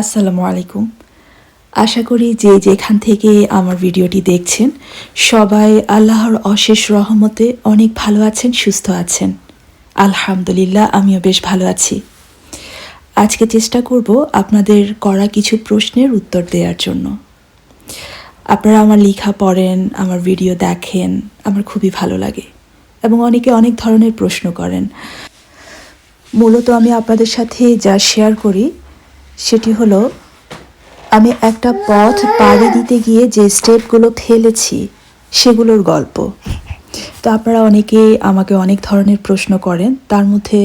আসসালামু আলাইকুম। আশা করি যে যেখান থেকে আমার ভিডিওটি দেখছেন, সবাই আল্লাহর অশেষ রহমতে অনেক ভালো আছেন, সুস্থ আছেন। আলহামদুলিল্লাহ, আমিও বেশ ভালো আছি। আজকে চেষ্টা করব আপনাদের করা কিছু প্রশ্নের উত্তর দেওয়ার জন্য। আপনারা আমার লেখা পড়েন, আমার ভিডিও দেখেন, আমার খুবই ভালো লাগে এবং অনেকে অনেক ধরনের প্রশ্ন করেন। মূলত আমি আপনাদের সাথে যা শেয়ার করি সেটি হলো, আমি একটা পথ পাড়ি দিতে গিয়ে যে স্টেপগুলো ফেলেছি, সেগুলোর গল্প। তো আপনারা অনেকে আমাকে অনেক ধরনের প্রশ্ন করেন, তার মধ্যে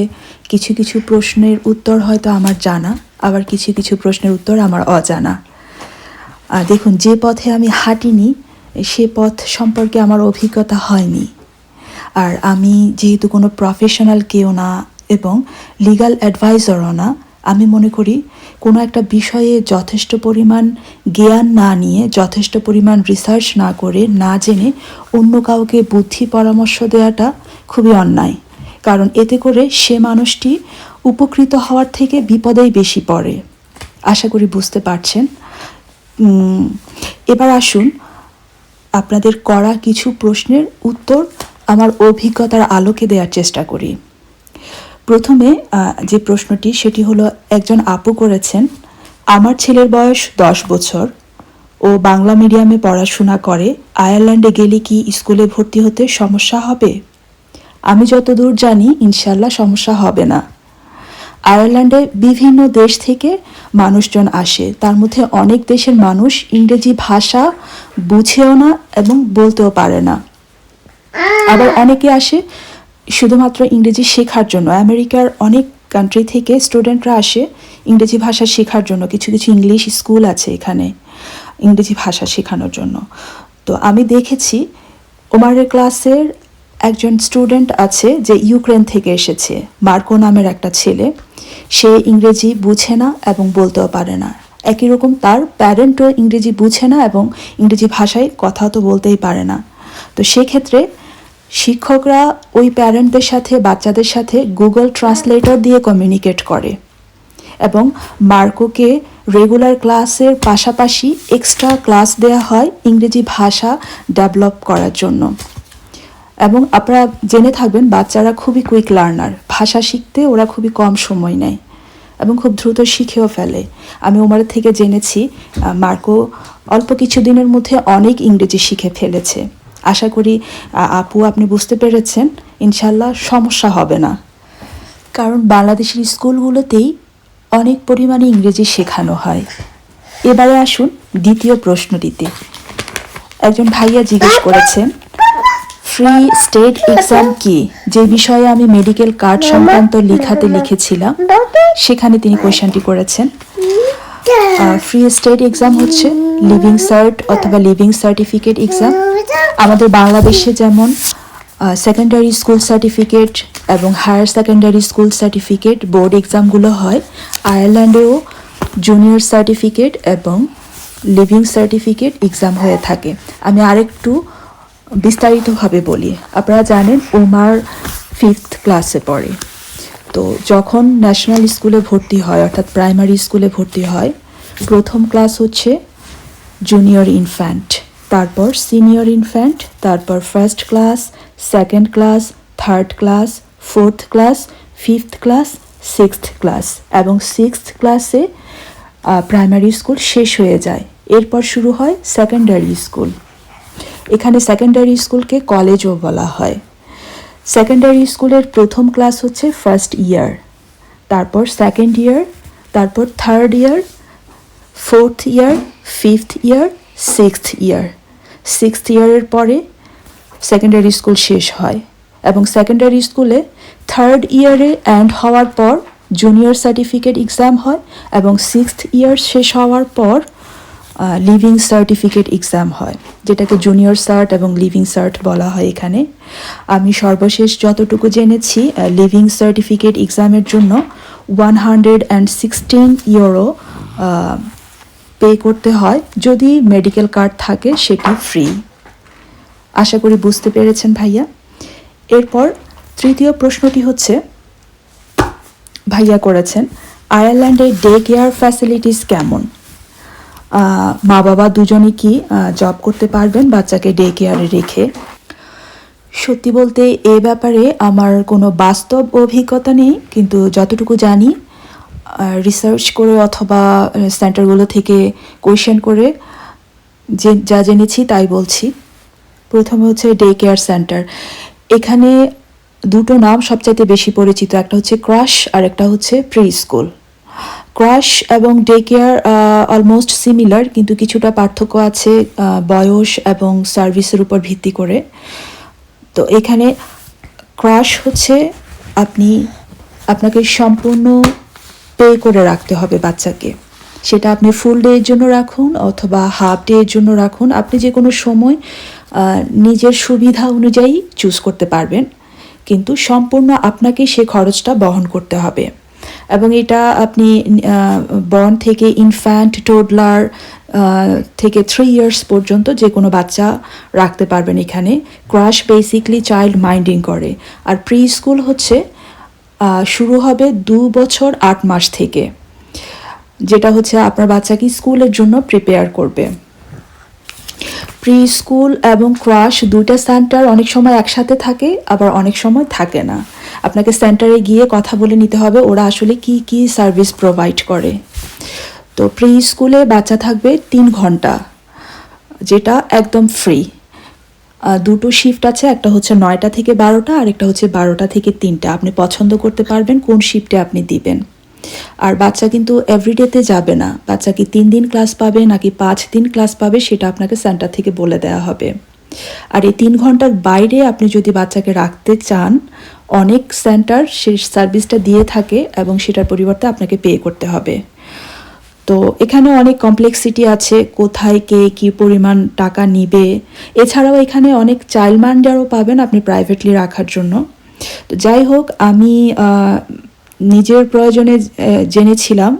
কিছু কিছু প্রশ্নের উত্তর হয়তো আমার জানা, আবার কিছু কিছু প্রশ্নের উত্তর আমার অজানা। আর দেখুন, যে পথে আমি হাঁটিনি, সে পথ সম্পর্কে আমার অভিজ্ঞতা হয়নি। আর আমি যেহেতু কোনো প্রফেশনাল কেউ না, এবং লিগাল অ্যাডভাইজারও না আমি মনে করি কোনো একটা বিষয়ে যথেষ্ট পরিমাণ জ্ঞান না নিয়ে, যথেষ্ট পরিমাণ রিসার্চ না করে, না জেনে অন্য কাউকে বুদ্ধি পরামর্শ দেওয়াটা খুবই অন্যায়। কারণ এতে করে সে মানুষটি উপকৃত হওয়ার থেকে বিপদেই বেশি পড়ে। আশা করি বুঝতে পারছেন। এবার আসুন আপনাদের করা কিছু প্রশ্নের উত্তর আমার অভিজ্ঞতার আলোকে দেওয়ার চেষ্টা করি। প্রথমে যে প্রশ্নটি, সেটি হলো, একজন আপু করেছেন, আমার ছেলের বয়স দশ বছর, ও বাংলা মিডিয়ামে পড়াশোনা করে, আয়ারল্যান্ডে গেলে কি স্কুলে ভর্তি হতে সমস্যা হবে? আমি যতদূর জানি ইনশাল্লাহ সমস্যা হবে না। আয়ারল্যান্ডে বিভিন্ন দেশ থেকে মানুষজন আসে। তার মধ্যে অনেক দেশের মানুষ ইংরেজি ভাষা বুঝেও না এবং বলতেও পারে না। আবার অনেকে আসে শুধুমাত্র ইংরেজি শেখার জন্য, আমেরিকার অনেক কান্ট্রি থেকে স্টুডেন্টরা আসে ইংরেজি ভাষা শেখার জন্য। কিছু কিছু ইংলিশ স্কুল আছে এখানে ইংরেজি ভাষা শেখানোর জন্য। তো আমি দেখেছি ওমারের ক্লাসের একজন স্টুডেন্ট আছে যে ইউক্রেন থেকে এসেছে, মার্কো নামের একটা ছেলে। সে ইংরেজি বুঝে না এবং বলতেও পারে না। একই রকম তার প্যারেন্টও ইংরেজি বুঝে না এবং ইংরেজি ভাষায় কথা তো বলতেই পারে না। তো সেক্ষেত্রে শিক্ষকরা ওই প্যারেন্টদের সাথে, বাচ্চাদের সাথে গুগল ট্রান্সলেটর দিয়ে কমিউনিকেট করে এবং মার্কোকে রেগুলার ক্লাসের পাশাপাশি এক্সট্রা ক্লাস দেওয়া হয় ইংরেজি ভাষা ডেভেলপ করার জন্য। এবং আপনারা জেনে থাকবেন, বাচ্চারা খুবই কুইক লার্নার ভাষা শিখতে ওরা খুবই কম সময় নেয় এবং খুব দ্রুত শিখেও ফেলে। আমি ওমারের থেকে জেনেছি মার্কো অল্প কিছু দিনের মধ্যে অনেক ইংরেজি শিখে ফেলেছে। আশা করি আপু আপনি বুঝতে পেরেছেন ইনশাল্লাহ সমস্যা হবে না। কারণ বাংলাদেশের স্কুলগুলোতেই অনেক পরিমাণে ইংরেজি শেখানো হয়। এবারে আসুন দ্বিতীয় প্রশ্নটিতে। একজন ভাইয়া জিজ্ঞেস করেছেন, ফ্রি স্টেট এক্সাম কি? যে বিষয়ে আমি মেডিকেল কার্ড সংক্রান্ত লেখাতে লিখেছিলাম, সেখানে তিনি কোয়েশনটি করেছেন ফ্রি স্টেট এক্সাম হচ্ছে লিভিং সার্ট অথবা লিভিং সার্টিফিকেট এক্সাম আমাদের বাংলাদেশে যেমন সেকেন্ডারি স্কুল সার্টিফিকেট এবং higher secondary school certificate board এক্সামগুলো হয় আয়ারল্যান্ডেও জুনিয়র সার্টিফিকেট এবং লিভিং সার্টিফিকেট এক্সাম হয়ে থাকে। আমি আরেকটু বিস্তারিতভাবে বলি। আপনারা জানেন ওমার ফিফথ ক্লাসে পড়ে। তো যখন ন্যাশনাল স্কুলে ভর্তি হয়, অর্থাৎ প্রাইমারি স্কুলে ভর্তি হয়, প্রথম ক্লাস হচ্ছে জুনিয়র ইনফ্যান্ট তারপর সিনিয়র ইনফ্যান্ট তারপর first class second class third class fourth class fifth class sixth class এবং সিক্সথ ক্লাসে প্রাইমারি স্কুল শেষ হয়ে যায়। এরপর শুরু হয় সেকেন্ডারি স্কুল এখানে সেকেন্ডারি স্কুলকে কলেজও বলা হয়। সেকেন্ডারি স্কুলের প্রথম ক্লাস হচ্ছে ফার্স্ট ইয়ার তারপর সেকেন্ড ইয়ার তারপর third year fourth year fifth year sixth year sixth ইয়ারের পরে সেকেন্ডারি স্কুল শেষ হয় এবং সেকেন্ডারি স্কুলে থার্ড ইয়ারে অ্যান্ড হওয়ার পর জুনিয়র সার্টিফিকেট এক্সাম হয় এবং সিক্সথ ইয়ার শেষ হওয়ার পর লিভিং সার্টিফিকেট এক্সাম হয়, যেটাকে জুনিয়র সার্ট এবং লিভিং সার্ট বলা হয় এখানে। আমি সর্বশেষ যতটুকু জেনেছি লিভিং সার্টিফিকেট এক্সামের জন্য one hundred and sixteen euro pay করতে হয়, যদি মেডিকেল কার্ড থাকে সেটি ফ্রি আশা করি বুঝতে পেরেছেন ভাইয়া। এরপর তৃতীয় প্রশ্নটি হচ্ছে, ভাইয়া করেছেন আয়ারল্যান্ডের ডে কেয়ার ফ্যাসিলিটিস কেমন? মা বাবা দুজনে কি জব করতে পারবেন বাচ্চাকে ডে কেয়ারে রেখে? সত্যি বলতে এ ব্যাপারে আমার কোনো বাস্তব অভিজ্ঞতা নেই, কিন্তু যতটুকু জানি রিসার্চ করে অথবা সেন্টারগুলো থেকে কোয়েশ্চেন করে যে, যা জেনেছি তাই বলছি। প্রথমে হচ্ছে ডে কেয়ার সেন্টার এখানে দুটো নাম সবচাইতে বেশি পরিচিত, একটা হচ্ছে ক্রাশ আর একটা হচ্ছে প্রি স্কুল ক্রাশ এবং ডে কেয়ার অলমোস্ট সিমিলার কিন্তু কিছুটা পার্থক্য আছে বয়স এবং সার্ভিসের উপর ভিত্তি করে। তো এখানে ক্রাশ হচ্ছে আপনি, আপনাকে সম্পূর্ণ পে করে রাখতে হবে বাচ্চাকে। সেটা আপনি ফুল ডে এর জন্য রাখুন অথবা হাফ ডে এর জন্য রাখুন। আপনি যে কোনো সময় নিজের সুবিধা অনুযায়ী চুজ করতে পারবেন। কিন্তু সম্পূর্ণ আপনাকে সে খরচটা বহন করতে হবে। এবং এটা আপনি বর্ন থেকে ইনফ্যান্ট টোডলার থেকে থ্রি ইয়ার্স পর্যন্ত যে কোনো বাচ্চা রাখতে পারবেন এখানে। ক্রাশ বেসিকলি চাইল্ড মাইন্ডিং করে। আর প্রি স্কুল হচ্ছে শুরু হবে দু বছর আট মাস থেকে, যেটা হচ্ছে আপনার বাচ্চাকে স্কুলের জন্য প্রিপেয়ার করবে। প্রি স্কুল এবং ক্রাশ দুইটা সেন্টার অনেক সময় একসাথে থাকে, আবার অনেক সময় থাকে না। আপনাকে সেন্টারে গিয়ে কথা বলে নিতে হবে, ওরা আসলে কি কি সার্ভিস প্রোভাইড করে। তো প্রি স্কুলে বাচ্চা থাকবে তিন ঘণ্টা, যেটা একদম ফ্রি দুটো শিফট আছে, একটা হচ্ছে নয়টা থেকে বারোটা, আর একটা হচ্ছে বারোটা থেকে তিনটা। আপনি পছন্দ করতে পারবেন কোন শিফটে আপনি দিবেন। আর বাচ্চা কিন্তু এভরিডেতে যাবে না। বাচ্চা কি তিন দিন ক্লাস পাবে, নাকি পাঁচ দিন ক্লাস পাবে, সেটা আপনাকে সেন্টার থেকে বলে দেওয়া হবে। আর এই তিন ঘণ্টার বাইরে আপনি যদি বাচ্চাকে রাখতে চান, অনেক সেন্টার সেই সার্ভিসটা দিয়ে থাকে এবং সেটার পরিবর্তে আপনাকে পে করতে হবে। তো এখানে অনেক কমপ্লেক্সিটি আছে, কোথায় কে কি পরিমাণ টাকা নিবে। এছাড়াও এখানে অনেক চাইল্ড মাইন্ডারও পাবেন আপনি প্রাইভেটলি রাখার জন্য। তো যাই হোক, আমি নিজের প্রয়োজনে জেনেছিলাম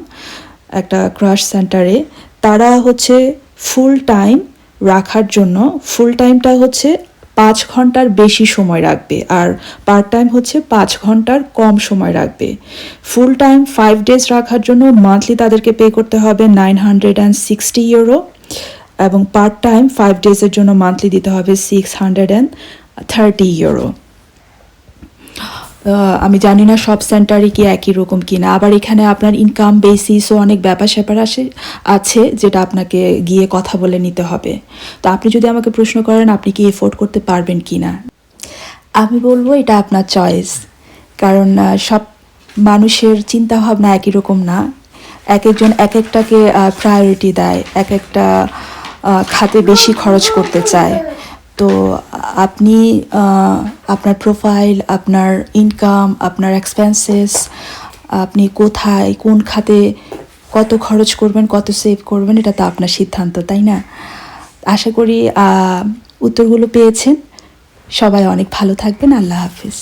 একটা ক্রাশ সেন্টারে তারা হচ্ছে ফুল টাইম রাখার জন্য। ফুল টাইমটা হচ্ছে পাঁচ ঘণ্টার বেশি সময় রাখবে আর পার্ট টাইম হচ্ছে পাঁচ ঘণ্টার কম সময় রাখবে। ফুল টাইম ফাইভ ডেজ রাখার জন্য মান্থলি তাদেরকে পে করতে হবে nine hundred and sixty euro এবং পার্ট টাইম ফাইভ ডেজের জন্য মান্থলি দিতে হবে six hundred and thirty euro আমি জানি না সব সেন্টারে কি একই রকম কিনা। আবার এখানে আপনার ইনকাম বেসিসও অনেক ব্যাপার স্যাপার আসে, আছে যেটা আপনাকে গিয়ে কথা বলে নিতে হবে। তো আপনি যদি আমাকে প্রশ্ন করেন, আপনি কি এফোর্ড করতে পারবেন কি না আমি বলব এটা আপনার চয়েস কারণ সব মানুষের চিন্তা ভাবনা একই রকম না। এক একজন এক একটাকে প্রায়োরিটি দেয়, এক একটা খাতে বেশি খরচ করতে চায়। তো আপনি আপনার প্রোফাইল আপনার ইনকাম আপনার এক্সপেন্সেস আপনি কোথায়, কোন খাতে কত খরচ করবেন, কত সেভ করবেন, এটা তো আপনার সিদ্ধান্ত, তাই না? আশা করি উত্তরগুলো পেয়েছেন। সবাই অনেক ভালো থাকবেন। আল্লাহ হাফিজ।